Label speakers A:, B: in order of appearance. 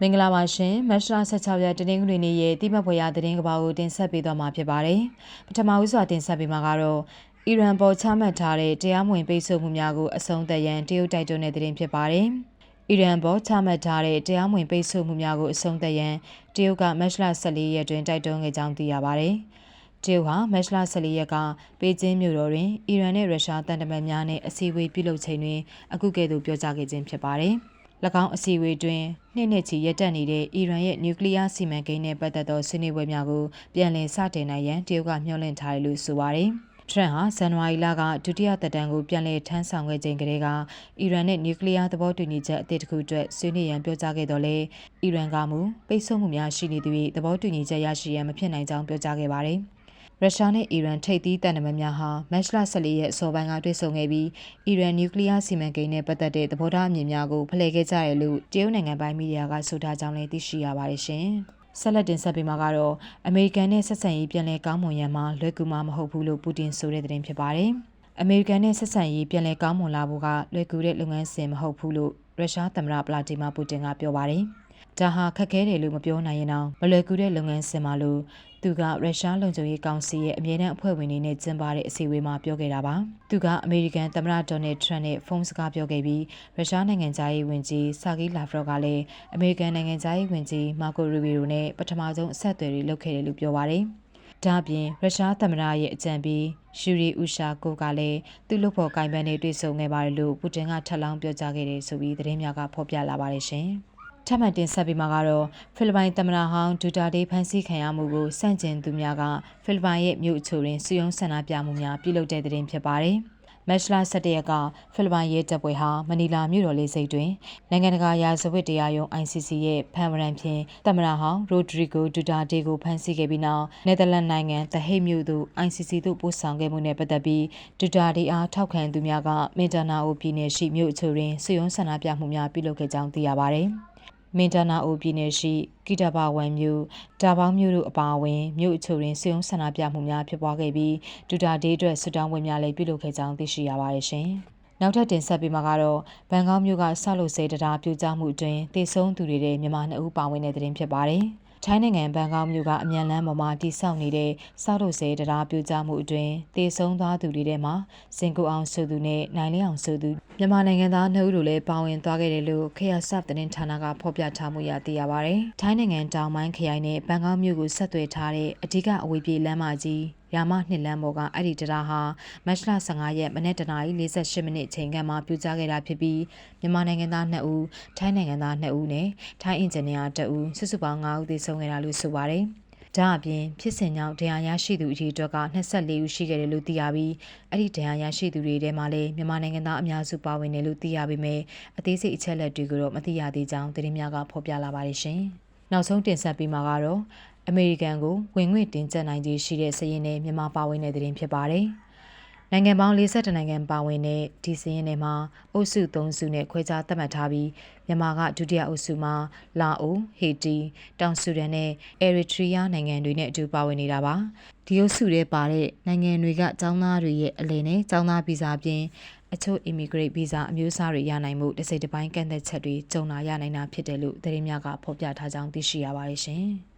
A: မင်္ဂလာပါရှင်မတ်လ16ရက်တနင်္ဂနွေနေ့ရဲ့တိမတ်ဖွယ်ရာသတင်းကဘာကိုတင်ဆက်ပေးသွားမှာဖြစ်ပါတယ်ပထမဦးစွာတင်ဆက်ပေးမှာကတော့အီရန်ပေါ်ချမှတ်ထားတဲ့တရားမဝင်ပိတ်ဆို့မှုများကိုအဆုံးသတ်ရန်တရုတ်တိုက်တွန်းတဲ့သတင်းဖြစ်ပါတယ်အီရန်ပေါ်ချမှတ်ထားတဲ့တရားမဝင်ပိတ်ဆို့မှုများကိုအဆုံးသတ်ရန်တရုတ်ကမတ်လ14ရက်တွင်တိုက်တွန်းခဲ့ကြောင်းသိရပါတယ်တရုတ်ဟာမတ်လ14ရက်ကပေကျင်းမြို့တော်တွင်အီရန်နဲ့ရုရှားတန်တမန်များနဲ့အစည်းအဝေးပြုလုပ်ချိန်တွင်အခုကဲ့သို့ပြောကြားခဲ့ခြင်းဖြစ်ပါတယ်။၎ င်းအစည်းအဝေးတွင်နှစ်နှစ်ချီရပ်တန့်နေတဲ့အီရန်ရဲ့နျူကလ িয়ার စီမံကိန်းနဲ့ပတ်သက်သောဆွေးနွေးပွဲများကိုပြန်လည်စတင်နိုင်ရန်တရုတ်ကမျှော်လင့်ထားတယ်လို့ဆိုပါတယ်။ထရန့်ဟာဇန်နဝါရီလကဒုတိယသက်တမ်းကိုပြန်လည်ထမ်းဆောင်ခဲ့ချိန်ကတည်းကအီရန်နဲ့နျူကလ িয়ার သဘောတူညီချက်အသစ်တစ်ခုအတွက်ဆွေးနွေးရန်ပြောကြားခဲ့တော်လဲအီရန်ကမူပိတ်ဆို့မှုများရှိနေသည့်သဘောတူညီချက်ရရှိရန်မဖြစ်နိုင်ကြောင်းပြောကြားခဲ့ပါတယ်။ ရုရှားနဲ့အီရန်ထိပ်သီးတန်တမန်များဟာမတ်လ14ရက်အစောပိုင်းကတွေ့ဆုံခဲ့ပြီးအီရန်နျူကလ িয়ার စီမံကိန်းနဲ့ပတ်သက်တဲ့သဘောထားအမြင်များကိုဖလှယ်ခဲ့ကြရလို့တရုတ်နိုင်ငံပိုင်းမီဒီယာကဆိုထားကြောင်းလည်းသိရှိရပါတယ်ရှင်။ဆက်လက်တင်ဆက်ပေးမှာကတော့အမေရိကန်နဲ့ဆက်ဆံရေးပြန်လည်ကောင်းမွန်ရန်မှာလွယ်ကူမှာမဟုတ်ဘူးလို့ပူတင်ဆိုတဲ့သတင်းဖြစ်ပါတယ်။အမေရိကန်နဲ့ဆက်ဆံရေးပြန်လည်ကောင်းမွန်လာဖို့ကလွယ်ကူတဲ့လုပ်ငန်းစဉ်မဟုတ်ဘူးလို့ရုရှားသမ္မတဗလာဒီမာပူတင်ကပြောပါတယ်။ဒါဟာခက်ခဲတယ်လို့မပြောနိုင်ရင်တော့မလွယ်ကူတဲ့လုပ်ငန်းစဉ်ပါလို့ သူကရုရှားလုံခြုံရေးကောင်စီရဲ့အမြဲတမ်းအဖွဲ့ဝင်တွေနဲ့ကျင်းပတဲ့အစည်းအဝေးမှာပြောခဲ့တာပါ။သူကအမေရိကန်သမ္မတဒေါ်နယ်ထရန့်နဲ့ဖုန်းစကားပြောခဲ့ပြီးရုရှားနိုင်ငံသားရေးဝန်ကြီးဆာဂီလာဖရော့ကလည်းအမေရိကန်နိုင်ငံသားရေးဝန်ကြီးမာကိုရူဘီရိုနဲ့ပထမဆုံးအဆက်အသွယ်တွေလုပ်ခဲ့တယ်လို့ပြောပါတယ်။ဒါပြင်ရုရှားသမ္မတရဲ့အကြံပေးရှူရီဥရှာကိုကလည်းသူ့လုပ်ဖို့ကိုင်ပန်းနေတွေ့ဆုံခဲ့ပါတယ်လို့ပူတင်ကထပ်လောင်းပြောကြားခဲ့တယ်ဆိုပြီးသတင်းများကဖော်ပြလာပါတယ်ရှင်။ ထပ်မံတင်ဆက်ပြီးမှာကတော့ဖိလစ်ပိုင်သမ္မတဟောင်းဒူတာတေးဖမ်းဆီးခံရမှုကိုစန့်ကျင်သူများကဖိလစ်ပိုင်ရဲ့မြို့အချို့တွင်စုယုံဆန္ဒပြမှုများပြုလုပ်တဲ့တဲ့တင်ဖြစ်ပါတယ်။မက်ရှလာ17ရက်ကဖိလစ်ပိုင်ရဲတပ်ဖွဲ့ဟာမနီလာမြို့တော်လေးစိတ်တွင်နိုင်ငံတကာရာဇဝတ်တရားရုံး ICC ရဲ့ဖမ်းဝရမ်းဖြင့်သမ္မတဟောင်းရိုဒရီဂိုဒူတာတေကိုဖမ်းဆီးခဲ့ပြီးနောက်နယ်သာလန်နိုင်ငံသဟိတ်မြို့သို့ ICC သို့ပို့ဆောင်ခဲ့မှုနဲ့ပတ်သက်ပြီးဒူတာတေအားထောက်ခံသူများကမင်တနာအိုပြည်နယ်ရှိမြို့အချို့တွင်စုယုံဆန္ဒပြမှုများပြုလုပ်ခဲ့ကြောင်းသိရပါသည်။ မင်တနာအိုပြည်နယ်ရှိကီတဘာဝမ်မြို့တာပေါင်းမြို့တို့အပါအဝင်မြို့အချို့တွင်စုံဆန္ဒပြမှုများဖြစ်ပွားခဲ့ပြီးဒူတာဒေးအတွက်ဆွတောင်းပွဲများလည်းပြုလုပ်ခဲ့ကြောင်းသိရှိရပါတယ်ရှင်။နောက်ထပ်တင်ဆက်ပေးမှာကတော့ဘန်ကောက်မြို့ကဆောက်လုပ်စေတရားပြိုကျမှုအတွင်းတေဆုံးသူတွေတဲ့မြန်မာနှစ်ဦးပါဝင်တဲ့တဲ့တင်ဖြစ်ပါတယ်။ ထိုင်းနိုင်ငံဘန်ကောက်မြို့ကအမြန်လမ်းပေါ်မှာတိစောက်နေတဲ့စောက်တို့စဲတရားပြကြမှုအတွင်းတေဆုံးသွားသူတွေထဲမှာစင်ကူအောင်ဆိုသူနဲ့နိုင်လင်းအောင်ဆိုသူမြန်မာနိုင်ငံသားနှစ်ဦးတို့လည်းပါဝင်သွားခဲ့တယ်လို့ခေယဆပ်သတင်းဌာနကဖော်ပြထားမှုရသိရပါဗျ။ထိုင်းနိုင်ငံတောင်ပိုင်းခရိုင်နဲ့ဘန်ကောက်မြို့ကိုဆက်သွယ်ထားတဲ့အဓိကအဝေးပြေးလမ်းမကြီးရာမနှစ်လမ်းပေါ်ကအဲ့ဒီတရားဟာမတ်လ15ရက်မနေ့တနာရီ48မိနစ်အချိန်ခန့်မှာပြကြခဲ့တာဖြစ်ပြီးမြန်မာနိုင်ငံသား2ဦးထိုင်းနိုင်ငံသား2ဦးနဲ့ထိုင်းအင်ဂျင်နီယာ2ဦးစုစုပေါင်း5ဦးသေဆုံးခဲ့တာလို့ဆိုပါတယ်။ဒါအပြင်ဖြစ်စဉ်ကြောင့်တရားရရှိသူအကြီးအတွက်က24ဦးရှိခဲ့တယ်လို့သိရပြီးအဲ့ဒီတရားရရှိသူတွေထဲမှာလည်းမြန်မာနိုင်ငံသားအများစုပါဝင်တယ်လို့သိရပေမဲ့အသေးစိတ်အချက်အလက်တွေကိုတော့မသိရသေးကြောင်းသတင်းများကဖော်ပြလာပါတယ်ရှင်။နောက်ဆုံးတင်ဆက်ပေးမှာကတော့ အမေရိကန်ကိုဝင်ငွေတင်ကျပ်နိုင်ခြင်းရှိတဲ့စည်ရင်းနဲ့မြန်မာပါဝင်တဲ့တဲ့တင်ဖြစ်ပါတယ်။နိုင်ငံပေါင်း42နိုင်ငံပါဝင်တဲ့ဒီစည်ရင်းတွေမှာအုပ်စု3စုနဲ့ခွဲခြားသတ်မှတ်ထားပြီးမြန်မာကဒုတိယအုပ်စုမှာလာအို၊ဟေတီ၊တောင်ဆူဒန်နဲ့အရီထရီးယားနိုင်ငံတွေနဲ့အတူပါဝင်နေတာပါ။ဒီအုပ်စုတွေပါတဲ့နိုင်ငံတွေကចောင်းသားတွေရဲ့အလယ်နဲ့ចောင်းသားဗီဇာပြင်အချို့ immigrant visa အမျိုးအစားတွေရနိုင်မှုတစ်စိတ်တစ်ပိုင်းကန့်သက်ချက်တွေကြုံလာရနိုင်တာဖြစ်တယ်လို့သတင်းများကဖော်ပြထားကြောင်းသိရှိရပါတယ်ရှင်။